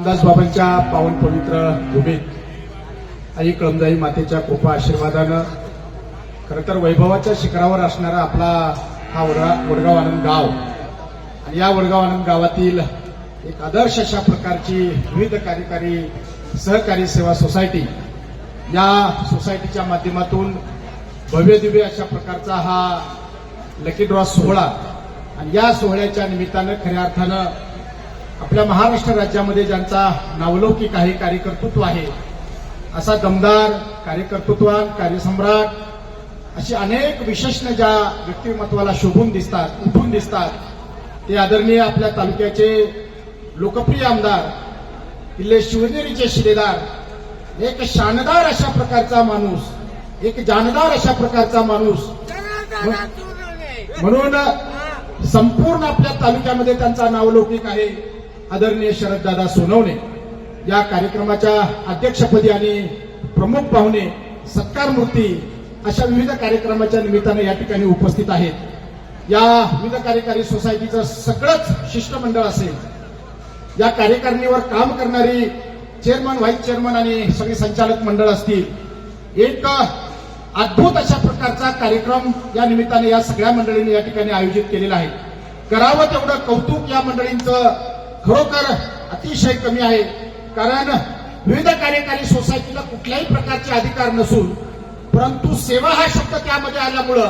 रामदास बाबांच्या पावन पवित्र भूमीत आई कळमदाई मातेच्या कृपा आशीर्वादानं खरं तर वैभवाच्या शिखरावर असणारा आपला हा वडगा वडगाव आनंद गाव. आणि या वडगाव आनंद गावातील एक आदर्श अशा प्रकारची विविध कार्यकारी सहकारी सेवा सोसायटी या सोसायटीच्या माध्यमातून भव्य दिव्य अशा प्रकारचा हा लकी ड्रॉ सोहळा. आणि या सोहळ्याच्या निमित्तानं खऱ्या अर्थानं आपल्या महाराष्ट्र राज्यामध्ये ज्यांचा नावलौकिक आहे कार्यकर्तृत्व आहे असा दमदार कार्यकर्तृत्वान कार्यसम्राट अशी अनेक विशेषण ज्या व्यक्तिमत्वाला शोभून दिसतात उठून दिसतात ते आदरणीय आपल्या तालुक्याचे लोकप्रिय आमदार किल्ले शिवनेरीचे शिलेदार एक शानदार अशा प्रकारचा माणूस एक जानदार अशा प्रकारचा माणूस म्हणून संपूर्ण आपल्या तालुक्यामध्ये त्यांचा नावलौकिक आहे. आदरणीय शरददादा सोनवणे या कार्यक्रमाच्या अध्यक्षपदी आणि प्रमुख पाहुणे सत्कार मूर्ती अशा विविध कार्यक्रमाच्या निमित्ताने या ठिकाणी उपस्थित आहेत. या विविध कार्यकारी सोसायटीचं सगळंच शिष्टमंडळ असेल. या कार्यकारिणीवर काम करणारी चेअरमन व्हाईस चेअरमन आणि सगळे संचालक मंडळ असतील. एक अद्भुत अशा प्रकारचा कार्यक्रम या निमित्ताने या सगळ्या मंडळींनी या ठिकाणी आयोजित केलेला आहे. करावं तेवढं कौतुक या मंडळींचं खरोखर अतिशय कमी आहे. कारण विविध कार्यकारी सोसायटीला कुठल्याही प्रकारचे अधिकार नसून परंतु सेवा हा शब्द त्यामध्ये आल्यामुळं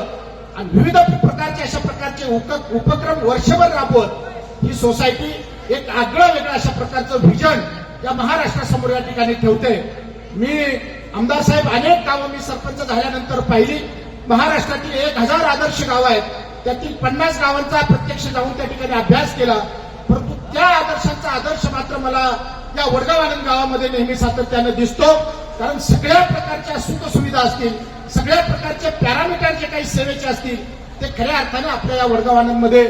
आणि विविध प्रकारचे अशा प्रकारचे उप- उपक्रम वर्षभर राबवत ही सोसायटी एक आगळं वेगळं अशा प्रकारचं व्हिजन या महाराष्ट्रासमोर या ठिकाणी ठेवते. मी आमदार साहेब अनेक गावं मी सरपंच झाल्यानंतर पाहिली. महाराष्ट्रातील एक हजार आदर्श गावं आहेत. त्यातील पन्नास गावांचा प्रत्यक्ष जाऊन त्या ठिकाणी अभ्यास केला. त्या आदर्शांचा आदर्श मात्र मला या वडगाव आनंद गावामध्ये नेहमी सातत्यानं दिसतो. कारण सगळ्या प्रकारच्या सुखसुविधा असतील सगळ्या प्रकारचे पॅरामीटर जे काही सेवेचे असतील ते खऱ्या अर्थानं आपल्या या वडगाव आनंदमध्ये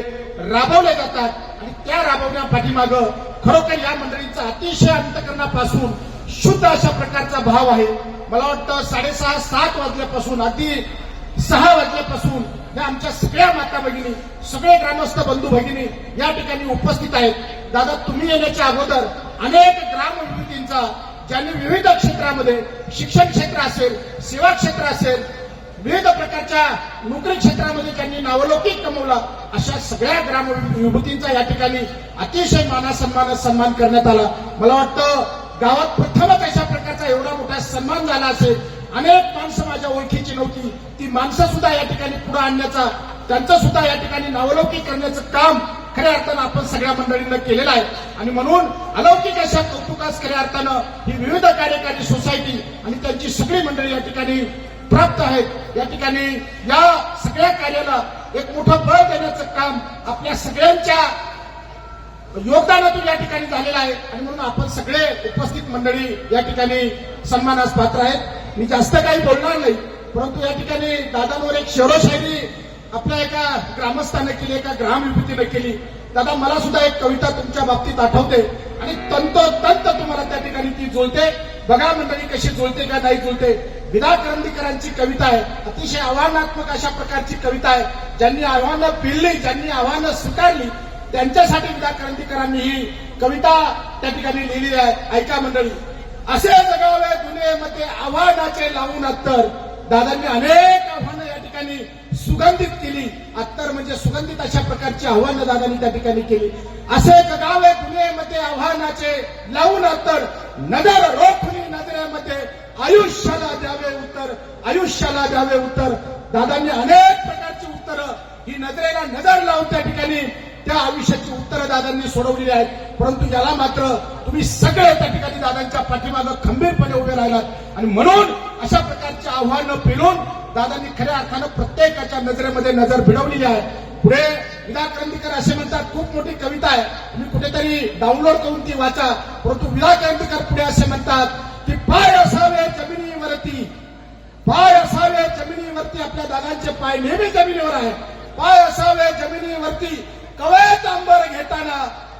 राबवले जातात. आणि त्या राबवण्या पाठीमागं खरोखर या मंडळींचा अतिशय अंतकरणापासून शुद्ध अशा प्रकारचा भाव आहे. मला वाटतं साडेसहा सात वाजल्यापासून अगदी सहा वाजल्यापासून या आमच्या सगळ्या माता भगिनी सगळे ग्रामस्थ बंधू भगिनी या ठिकाणी उपस्थित आहेत. दादा तुम्ही येण्याच्या अगोदर अनेक ग्राम ज्यांनी विविध क्षेत्रामध्ये शिक्षण क्षेत्र असेल सेवा क्षेत्र असेल विविध प्रकारच्या नोकरी क्षेत्रामध्ये त्यांनी नावलौकिक कमवला अशा सगळ्या ग्राम विभूतींचा या ठिकाणी अतिशय मानासन्मान सन्मान करण्यात आला. मला वाटतं गावात प्रथमच अशा प्रकारचा एवढा मोठा सन्मान झाला असेल. अनेक माणसं माझ्या ओळखीची नव्हती. ती माणसं सुद्धा या ठिकाणी पुढे आणण्याचा त्यांचं सुद्धा या ठिकाणी नावलौकिक करण्याचं काम खऱ्या अर्थानं आपण सगळ्या मंडळींना केलेलं आहे. आणि म्हणून अलौकिक अशा कौतुकास खऱ्या अर्थानं ही विविध कार्यकारी सोसायटी आणि त्यांची सगळी मंडळी या ठिकाणी प्राप्त आहेत. या ठिकाणी या सगळ्या कार्याला एक मोठं बळ देण्याचं काम आपल्या सगळ्यांच्या योगदानातून या ठिकाणी झालेलं आहे. आणि म्हणून आपण सगळे उपस्थित मंडळी या ठिकाणी सन्मानास पात्र आहेत. मी जास्त काही बोलणार नाही परंतु या ठिकाणी दादांवर एक शेरोशायरी आपल्या एका ग्रामस्थाने केली एका ग्रामविभूतीनं केली. दादा मला सुद्धा एक कविता तुमच्या बाबतीत आठवते. आणि तंतोतंत तुम्हाला त्या ठिकाणी ती जुळते. बघा मंडळी कशी जुळते का नाही जुळते. विदा करंदीकरांची कविता आहे. अतिशय आव्हानात्मक अशा प्रकारची कविता आहे. ज्यांनी आव्हानं पिळली ज्यांनी आव्हानं स्वीकारली त्यांच्यासाठी विदा करंदीकरांनी ही कविता त्या ठिकाणी लिहिली आहे. ऐका मंडळी. असे जगावे दुनियेमध्ये आव्हानाचे लावून अत्तर. दादांनी अनेक आव्हान सुगंधित केली. अत्तर म्हणजे सुगंधित अशा प्रकारची आव्हानं दादांनी त्या ठिकाणी केली. असे आहे दुनियेमध्ये आव्हानाचे लावून अत्तर. नजर रोखली नजरेमध्ये आयुष्याला द्यावे उत्तर आयुष्याला द्यावे उत्तर. दादांनी अनेक प्रकारची उत्तरं. ही नजरेला नजर लावून त्या ठिकाणी त्या आयुष्याची उत्तरं दादांनी सोडवलेली आहेत. परंतु याला मात्र तुम्ही सगळे त्या ठिकाणी दादांच्या पाठीमागं खंबीरपणे उभे राहिलात. आणि म्हणून अशा प्रकारची आव्हानं पेलून दादांनी खऱ्या अर्थानं प्रत्येकाच्या नजरेमध्ये नजर भिडवलेली आहे. पुढे विदा करंदीकर असे म्हणतात खूप मोठी कविता आहे. तुम्ही कुठेतरी डाउनलोड करून ती वाचा. परंतु विदा करंदीकर पुढे असे म्हणतात की पाय असावे जमिनीवरती. पाय असावे जमिनीवरती आपल्या दादांचे पाय नेहमी जमिनीवर आहे. पाय असावे जमिनीवरती कवयत अंबर घेताना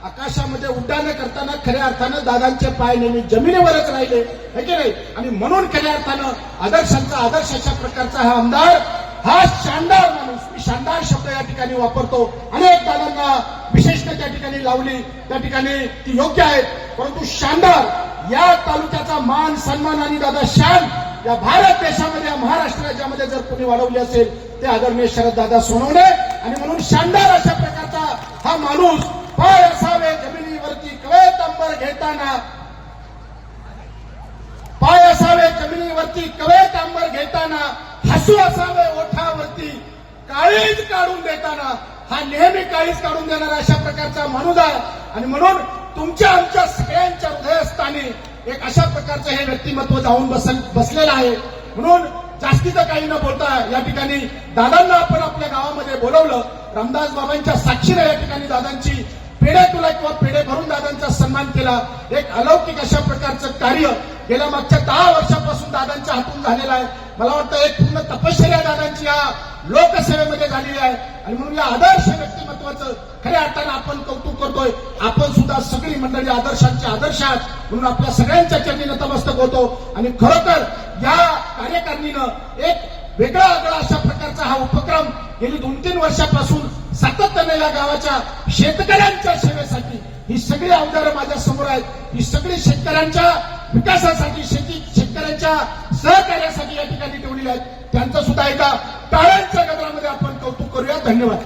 आकाशामध्ये उड्डाण करताना खऱ्या अर्थानं दादांचे पाय नेहमी जमिनीवरच राहिले है की नाही? आणि म्हणून खऱ्या अर्थानं आदर्शांचा आदर्श अशा प्रकारचा हा आमदार हा शानदार माणूस मी शानदार शब्द या ठिकाणी वापरतो. अनेक दादांना विशेषतः त्या ठिकाणी लावली त्या ठिकाणी ती योग्य आहे परंतु शानदार या तालुक्याचा मान सन्मान आणि दादा शान या भारत देशामध्ये या महाराष्ट्र राज्यामध्ये जर कोणी वाढवली असेल ते आदरणीय शरद दादा सोनवणे. आणि म्हणून शानदार अशा प्रकारचा हा माणूस पाय कवेत घेताना पाय असावे जमिनीवरती कवे अंबर घेताना हसू असावे ओठावरती. काळीज काढून देताना हा नेहमी काळीज काढून देणारा अशा प्रकारचा माणूस आहे आणि म्हणून तुमच्या आमच्या सगळ्यांच्या हृदयस्थानी एक अशा प्रकारचं हे व्यक्तिमत्व जाऊन बस बसलेलं आहे. म्हणून जास्तीचं काही न बोलता या ठिकाणी दादांना आपण आपल्या गावामध्ये बोलवलं. रामदास बाबांच्या साक्षीने या ठिकाणी दादांची पेढे तुला किंवा पेढे भरून दादांचा सन्मान केला. एक अलौकिक अशा प्रकारचं कार्य गेल्या मागच्या दहा वर्षापासून दादांच्या हातून झालेलं आहे. मला वाटतं एक पूर्ण तपश्चर्या दादांची या लोकसेवेमध्ये झालेली आहे. आणि म्हणून या आदर्श व्यक्तिमत्वाचं खऱ्या अर्थानं आपण कौतुक करतोय. आपण सुद्धा सगळी मंडळी आदर्शांचे आदर्श आहात. म्हणून आपल्या सगळ्यांच्या चरणी नतमस्तक होतो आणि खरोखर या कार्यकारिणीनं एक वेगळा वेगळा अशा प्रकारचा हा उपक्रम गेली दोन तीन वर्षापासून सातत्याने गावाच्या शेतकऱ्यांच्या सेवेसाठी ही सगळी अवजारं माझ्यासमोर आहेत. ही सगळी शेतकऱ्यांच्या विकासासाठी शेती शेतकऱ्यांच्या सहकार्यासाठी या ठिकाणी ठेवलेली आहेत. त्यांचं सुद्धा एका टाळ्यांच्या गजरामध्ये आपण कौतुक करूया. धन्यवाद.